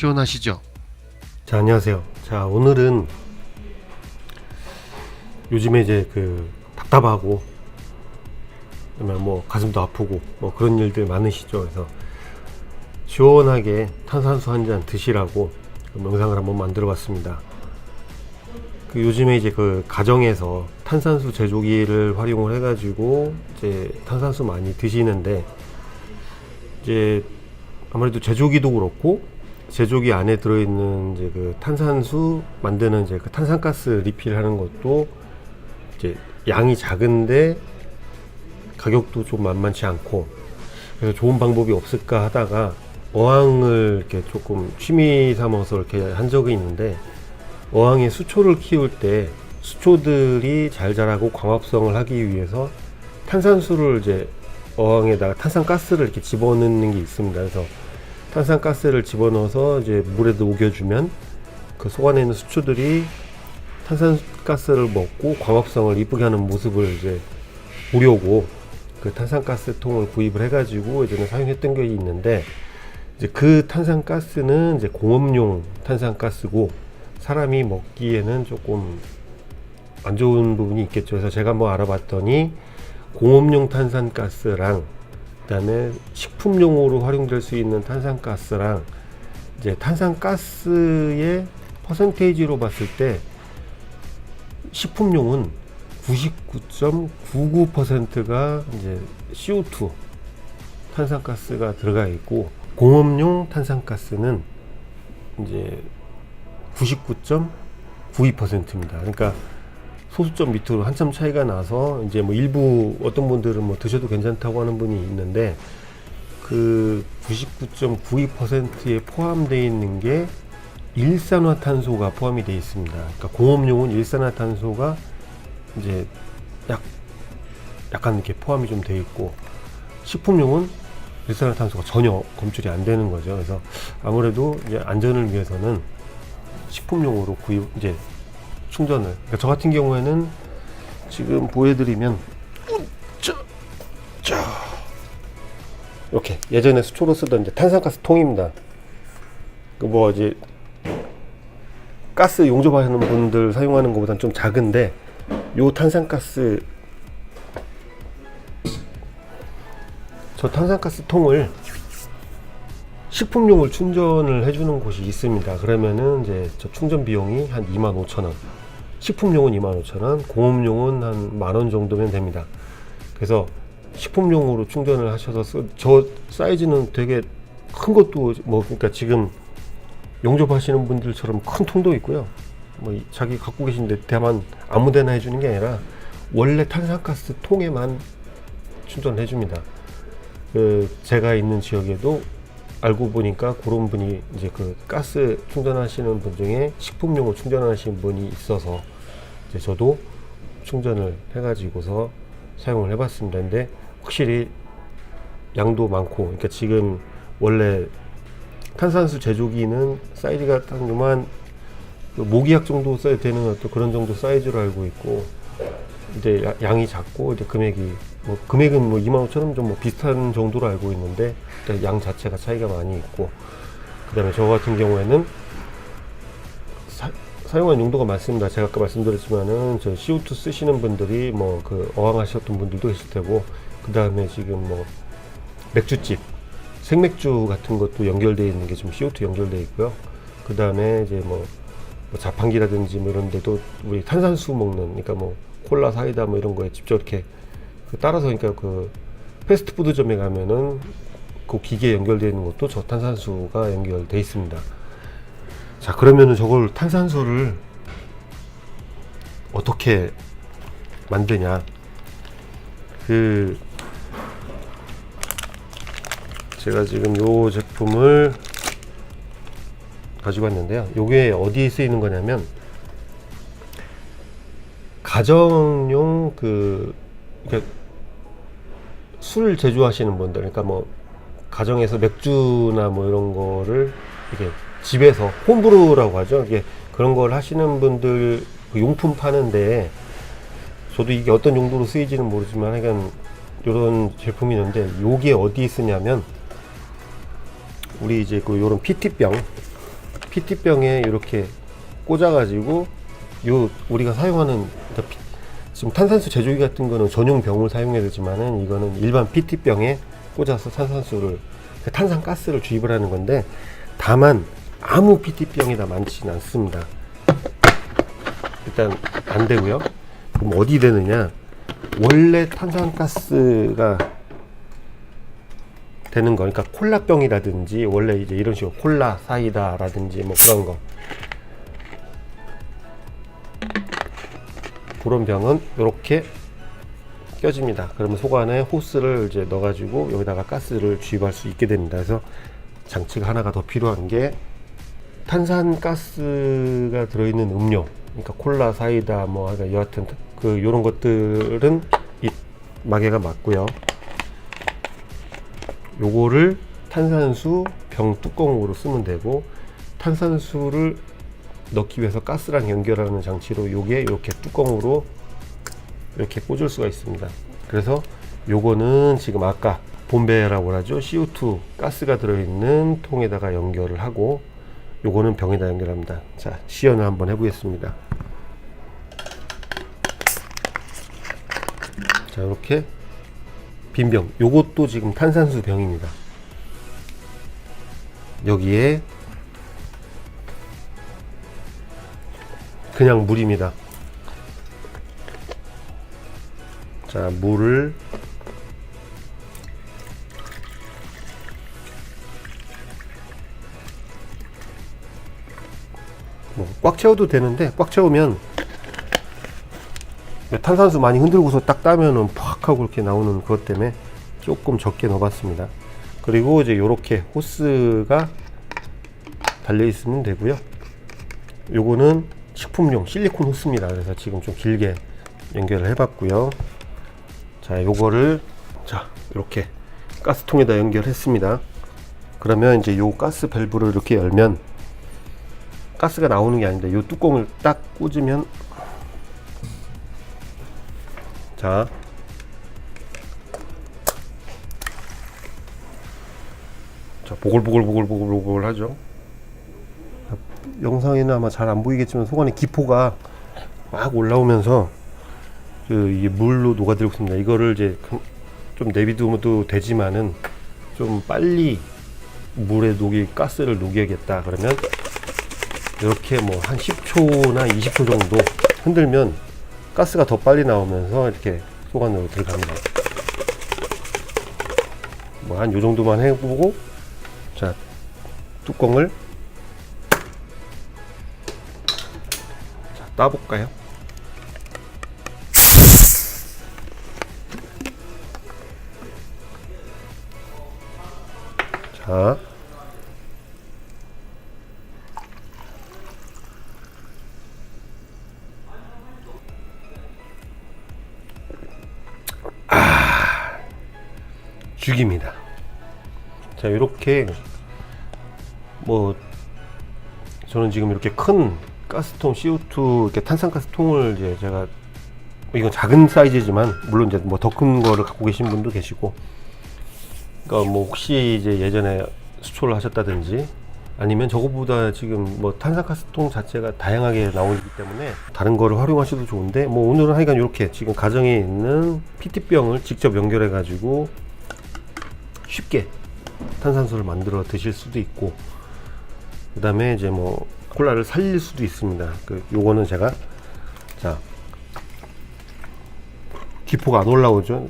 시원하시죠? 자 안녕하세요. 자 오늘은 요즘에 이제 그 답답하고 뭐 가슴도 아프고 뭐 그런 일들 많으시죠. 그래서 시원하게 탄산수 한 잔 드시라고 그 영상을 한번 만들어 봤습니다. 그 요즘에 이제 그 가정에서 탄산수 제조기를 활용을 해가지고 이제 탄산수 많이 드시는데 이제 아무래도 제조기도 그렇고 제조기 안에 들어있는 이제 그 탄산수 만드는 이제 그 탄산가스 리필하는 것도 이제 양이 작은데 가격도 좀 만만치 않고 그래서 좋은 방법이 없을까 하다가 어항을 이렇게 조금 취미 삼아서 이렇게 한 적이 있는데 어항에 수초를 키울 때 수초들이 잘 자라고 광합성을 하기 위해서 탄산수를 이제 어항에다가 탄산가스를 이렇게 집어넣는 게 있습니다. 그래서 탄산가스를 집어넣어서 이제 물에 녹여주면 그 속 안에 있는 수초들이 탄산가스를 먹고 광합성을 이쁘게 하는 모습을 이제 보려고 그 탄산가스 통을 구입을 해가지고 예전에 사용했던 게 있는데 이제 그 탄산가스는 이제 공업용 탄산가스고 사람이 먹기에는 조금 안 좋은 부분이 있겠죠. 그래서 제가 한번 알아봤더니 공업용 탄산가스랑 그다음에 식품용으로 활용될 수 있는 탄산가스랑 이제 탄산가스의 퍼센테이지로 봤을 때 식품용은 99.99%가 이제 CO2 탄산가스가 들어가 있고 공업용 탄산가스는 이제 99.92%입니다. 그러니까 소수점 밑으로 한참 차이가 나서 이제 뭐 일부 어떤 분들은 뭐 드셔도 괜찮다고 하는 분이 있는데 그 99.92%에 포함되어 있는 게 일산화탄소가 포함이 되어 있습니다. 그러니까 공업용은 일산화탄소가 이제 약 약간 이렇게 포함이 좀 되어 있고 식품용은 일산화탄소가 전혀 검출이 안 되는 거죠. 그래서 아무래도 이제 안전을 위해서는 식품용으로 구입 이제 충전을. 그러니까 저 같은 경우에는 지금 보여드리면 이렇게 예전에 수초로 쓰던 이제 탄산가스 통입니다. 그 뭐 이제 가스 용접하시는 분들 사용하는 것보다는 좀 작은데 요 탄산가스 저 탄산가스 통을 식품용을 충전을 해주는 곳이 있습니다. 그러면은 이제 저 충전 비용이 한 25,000원. 식품용은 25,000원, 공업용은 한 만 원 정도면 됩니다. 그래서 식품용으로 충전을 하셔서 쓰, 저 사이즈는 되게 큰 것도 뭐 그러니까 지금 용접하시는 분들처럼 큰 통도 있고요. 뭐 이- 자기 갖고 계신데 대만 아무데나 해주는 게 아니라 원래 탄산가스 통에만 충전해 줍니다. 그 제가 있는 지역에도 알고 보니까 그런 분이 이제 그 가스 충전하시는 분 중에 식품용으로 충전하시는 분이 있어서 이제 저도 충전을 해가지고서 사용을 해봤습니다. 근데 확실히 양도 많고, 그러니까 지금 원래 탄산수 제조기는 사이즈가 딱 요만 그 모기약 정도 써야 되는 어떤 그런 정도 사이즈로 알고 있고 이제 야- 양이 작고 이제 금액이 뭐 금액은 뭐 25,000원 좀뭐 비슷한 정도로 알고 있는데 양 자체가 차이가 많이 있고 그다음에 저 같은 경우에는 사, 사용한 용도가 많습니다. 제가 아까 말씀드렸지만은 저 CO2 쓰시는 분들이 뭐 그 어항하셨던 분들도 계실 테고 그 다음에 지금 뭐 맥주집 생맥주 같은 것도 연결되어 있는 게 지금 CO2 연결되어 있고요. 그 다음에 이제 뭐, 뭐 자판기라든지 뭐 이런 데도 우리 탄산수 먹는, 그러니까 뭐 콜라, 사이다 뭐 이런 거에 직접 이렇게 그 따라서 그러니까 그 패스트푸드점에 가면은 그 기계에 연결되어 있는 것도 저 탄산수가 연결돼 있습니다. 자, 그러면은 저걸 탄산수를 어떻게 만드냐. 그 제가 지금 요 제품을 가지고 왔는데요. 요게 어디에 쓰이는 거냐면 가정용 그 그러니까 술 제조하시는 분들, 그러니까 뭐 가정에서 맥주나 뭐 이런 거를 이렇게 집에서 홈브루라고 하죠. 이게 그런 걸 하시는 분들 그 용품 파는데 저도 이게 어떤 용도로 쓰이지는 모르지만 하여간 이런 제품이 있는데 요게 어디에 쓰냐면 우리 이제 그 요런 PT병 PT병에 이렇게 꽂아가지고 요 우리가 사용하는 지금 탄산수 제조기 같은 거는 전용 병을 사용해야 되지만은 이거는 일반 PT병에 꽂아서 탄산수를 그 탄산가스를 주입을 하는 건데 다만 아무 PT병에다 많지는 않습니다. 일단 안 되고요. 그럼 어디 되느냐? 원래 탄산가스가 되는 거, 그러니까 콜라병이라든지 원래 이제 이런 식으로 콜라 사이다라든지 뭐 그런 거 그런 병은 이렇게 껴집니다. 그러면 속 안에 호스를 이제 넣어가지고 여기다가 가스를 주입할 수 있게 됩니다. 그래서 장치가 하나가 더 필요한 게 탄산가스가 들어있는 음료, 그러니까 콜라, 사이다, 뭐 하여간 여하튼 그 이런 것들은 이 마개가 맞고요. 요거를 탄산수 병 뚜껑으로 쓰면 되고 탄산수를 넣기 위해서 가스랑 연결하는 장치로 요게 이렇게 뚜껑으로 이렇게 꽂을 수가 있습니다. 그래서 요거는 지금 아까 본배라고 하죠. CO2 가스가 들어있는 통에다가 연결을 하고 요거는 병에다 연결합니다. 자, 시연을 한번 해보겠습니다. 자, 이렇게 빈 병. 요것도 지금 탄산수 병입니다. 여기에 그냥 물입니다. 자, 물을 꽉 채워도 되는데 꽉 채우면 탄산수 많이 흔들고서 딱 따면은 팍 하고 이렇게 나오는 그것 때문에 조금 적게 넣어봤습니다. 그리고 이제 이렇게 호스가 달려 있으면 되고요. 요거는 식품용 실리콘 호스입니다. 그래서 지금 좀 길게 연결을 해봤고요. 자, 요거를 자 이렇게 가스통에다 연결했습니다. 그러면 이제 요 가스 밸브를 이렇게 열면 가스가 나오는 게 아닌데 요 뚜껑을 딱 꽂으면 자 자, 보글보글보글보글보글 하죠. 영상에는 아마 잘 안 보이겠지만 속 안에 기포가 막 올라오면서 그 이게 물로 녹아들고 있습니다. 이거를 이제 그- 좀 내비두어도 되지만은 좀 빨리 물에 녹이 가스를 녹여야겠다 그러면 이렇게 뭐 한 10초나 20초 정도 흔들면 가스가 더 빨리 나오면서 이렇게 속 안으로 들어갑니다. 뭐 한 요 정도만 해보고 자 뚜껑을 자, 따볼까요? 자. 6입니다. 자 이렇게 뭐 저는 지금 이렇게 큰 가스통 CO2 이렇게 탄산가스통을 이제 제가 뭐 이건 작은 사이즈지만 물론 이제 뭐 더 큰 거를 갖고 계신 분도 계시고 그러니까 뭐 혹시 이제 예전에 수초를 하셨다든지 아니면 저것보다 지금 뭐 탄산가스통 자체가 다양하게 나오기 때문에 다른 거를 활용하셔도 좋은데 뭐 오늘은 하여간 이렇게 지금 가정에 있는 PT병을 직접 연결해 가지고 쉽게 탄산수를 만들어 드실 수도 있고 그 다음에 이제 뭐 콜라를 살릴 수도 있습니다 그 요거는 제가 자 기포가 안 올라오죠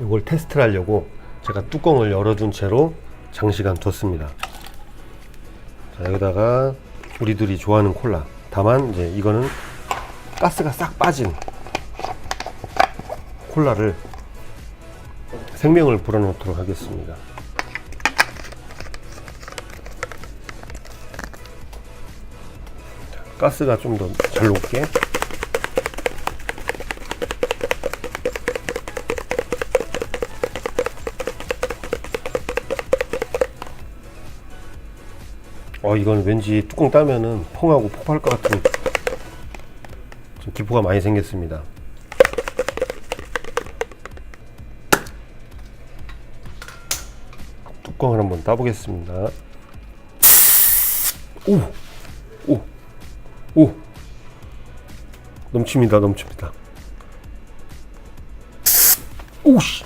이걸 테스트를 하려고 제가 뚜껑을 열어둔 채로 장시간 뒀습니다. 자, 여기다가 우리들이 좋아하는 콜라. 다만 이제 이거는 가스가 싹 빠진 콜라를 생명을 불어넣도록 하겠습니다. 자, 가스가 좀 더 잘 녹게. 어 이건 왠지 뚜껑 따면은 펑하고 폭발할 것 같은 좀 기포가 많이 생겼습니다. 뚜껑을 한번 따보겠습니다. 오, 오, 오. 넘칩니다, 넘칩니다. 오씨.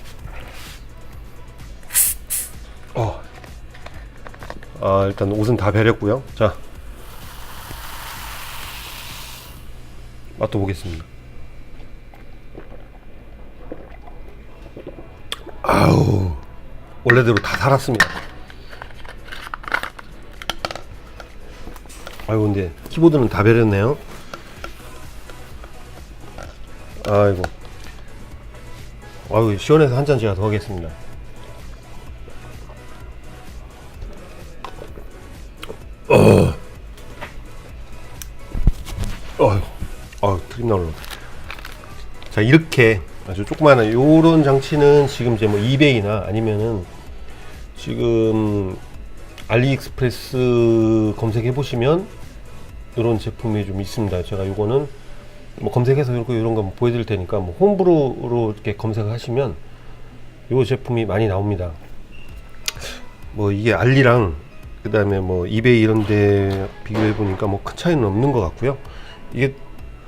어. 아, 일단 옷은 다 베렸고요. 자. 맛도 보겠습니다. 아우. 원래대로 다 살았습니다. 아이고 근데 키보드는 다 베렸네요. 아이고. 아이고 시원해서 한 잔 제가 더 하겠습니다. 어. 어휴. 아, 트림 나올라. 자, 이렇게 아주 조그마한 요런 장치는 지금 이제 뭐 이베이나 아니면은 지금 알리익스프레스 검색해 보시면 이런 제품이 좀 있습니다. 제가 요거는 뭐 검색해서 이렇게 이런 거 보여드릴 테니까 뭐 홈브로로 이렇게 검색을 하시면 요 제품이 많이 나옵니다. 뭐 이게 알리랑 그 다음에 뭐 이베이 이런 데 비교해 보니까 뭐 큰 차이는 없는 것 같고요. 이게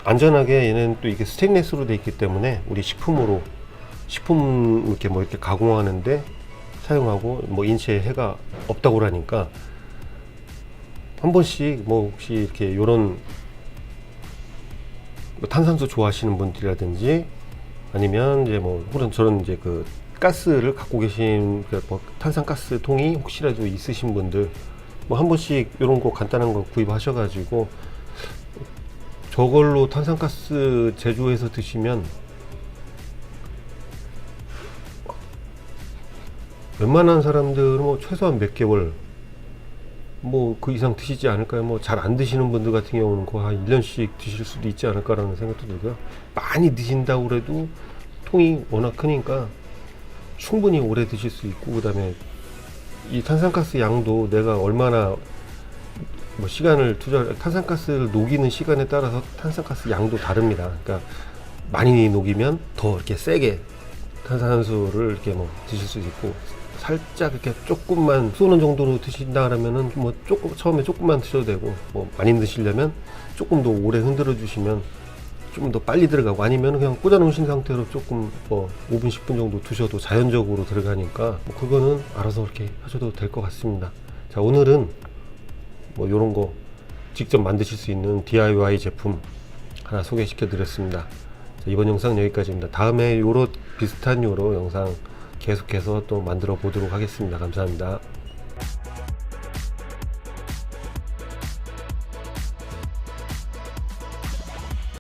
안전하게 얘는 또 이게 스테인레스로 돼 있기 때문에 우리 식품으로 식품 이렇게 뭐 이렇게 가공하는데 사용하고 뭐 인체에 해가 없다고 그러니까 한 번씩 뭐 혹시 이렇게 요런 뭐 탄산수 좋아하시는 분들이라든지 아니면 이제 뭐 혹은 저런 이제 그 가스를 갖고 계신 그뭐 탄산가스 통이 혹시라도 있으신 분들 뭐 한 번씩 이런 거 간단한 거 구입하셔가지고 저걸로 탄산가스 제조해서 드시면 웬만한 사람들은 뭐 최소한 몇 개월 뭐 그 이상 드시지 않을까요? 뭐 잘 안 드시는 분들 같은 경우는 거의 한 1년씩 드실 수도 있지 않을까라는 생각도 들고요. 많이 드신다고 그래도 통이 워낙 크니까 충분히 오래 드실 수 있고 그다음에 이 탄산가스 양도 내가 얼마나 뭐 시간을 투자 탄산가스를 녹이는 시간에 따라서 탄산가스 양도 다릅니다. 그러니까 많이 녹이면 더 이렇게 세게 탄산수를 이렇게 뭐 드실 수 있고 살짝 이렇게 조금만 쏘는 정도로 드신다 그러면은 뭐 조금 처음에 조금만 드셔도 되고 뭐 많이 드시려면 조금 더 오래 흔들어 주시면 좀 더 빨리 들어가고 아니면 그냥 꽂아 놓으신 상태로 조금 뭐 5분 10분 정도 두셔도 자연적으로 들어가니까 뭐 그거는 알아서 그렇게 하셔도 될 것 같습니다. 자 오늘은 뭐 이런 거 직접 만드실 수 있는 DIY 제품 하나 소개시켜 드렸습니다. 자, 이번 영상 여기까지입니다. 다음에 요런 비슷한 요로 영상 계속해서 또 만들어 보도록 하겠습니다. 감사합니다.